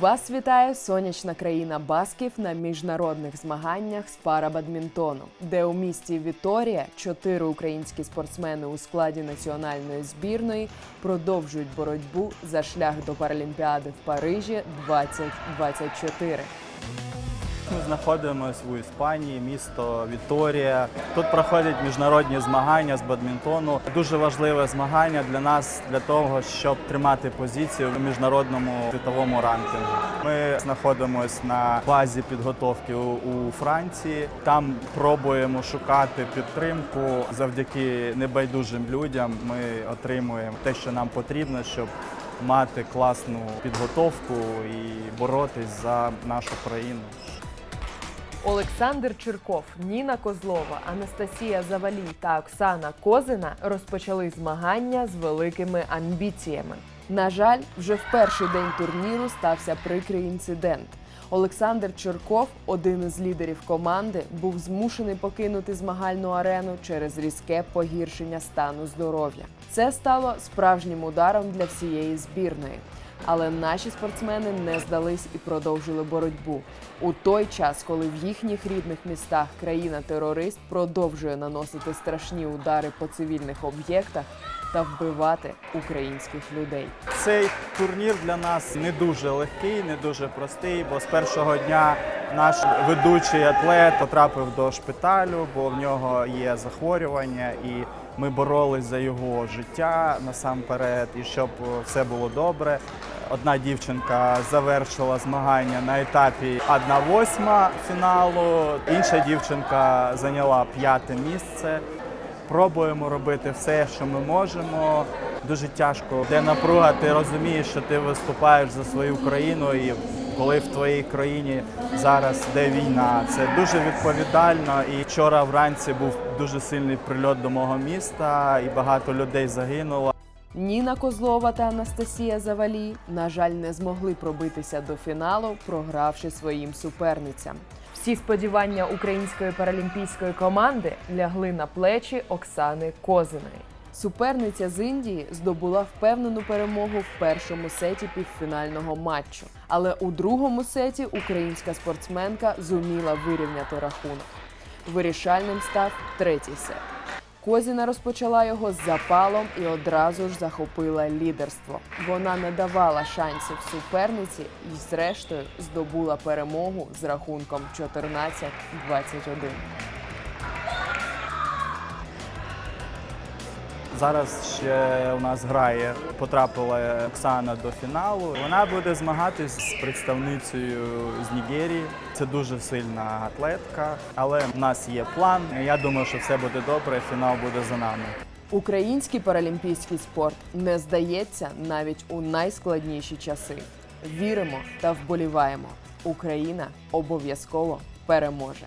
Вас вітає сонячна країна басків на міжнародних змаганнях з парабадмінтону, де у місті Віторія чотири українські спортсмени у складі національної збірної продовжують боротьбу за шлях до Паралімпіади в Парижі 2024. Ми знаходимося у Іспанії, місто Віторія. Тут проходять міжнародні змагання з бадмінтону. Дуже важливе змагання для нас для того, щоб тримати позицію в міжнародному світовому ранкінгу. Ми знаходимося на базі підготовки у Франції. Там пробуємо шукати підтримку. Завдяки небайдужим людям ми отримуємо те, що нам потрібно, щоб мати класну підготовку і боротись за нашу країну. Олександр Чирков, Ніна Козлова, Анастасія Завалій та Оксана Козина розпочали змагання з великими амбіціями. На жаль, вже в перший день турніру стався прикрий інцидент. Олександр Чирков, один із лідерів команди, був змушений покинути змагальну арену через різке погіршення стану здоров'я. Це стало справжнім ударом для всієї збірної. Але наші спортсмени не здались і продовжили боротьбу у той час, коли в їхніх рідних містах країна-терорист продовжує наносити страшні удари по цивільних об'єктах та вбивати українських людей. Цей турнір для нас не дуже легкий, не дуже простий, бо з першого дня наш ведучий атлет потрапив до шпиталю, бо в нього є захворювання, і ми боролись за його життя насамперед, і щоб все було добре. Одна дівчинка завершила змагання на етапі 1-8 фіналу, інша дівчинка зайняла п'яте місце. Пробуємо робити все, що ми можемо. Дуже тяжко, де напруга, ти розумієш, що ти виступаєш за свою країну, і коли в твоїй країні зараз йде війна, це дуже відповідально. І вчора вранці був дуже сильний прильот до мого міста, і багато людей загинуло. Ніна Козлова та Анастасія Завалій, на жаль, не змогли пробитися до фіналу, програвши своїм суперницям. Всі сподівання української паралімпійської команди лягли на плечі Оксани Козиної. Суперниця з Індії здобула впевнену перемогу в першому сеті півфінального матчу. Але у другому сеті українська спортсменка зуміла вирівняти рахунок. Вирішальним став третій сет. Козіна розпочала його з запалом і одразу ж захопила лідерство. Вона не давала шансів суперниці і, зрештою, здобула перемогу з рахунком 14-21. Зараз ще у нас грає, потрапила Оксана до фіналу. Вона буде змагатись з представницею з Нігерії. Це дуже сильна атлетка, але в нас є план. Я думаю, що все буде добре. Фінал буде за нами. Український паралімпійський спорт не здається навіть у найскладніші часи. Віримо та вболіваємо. Україна обов'язково переможе.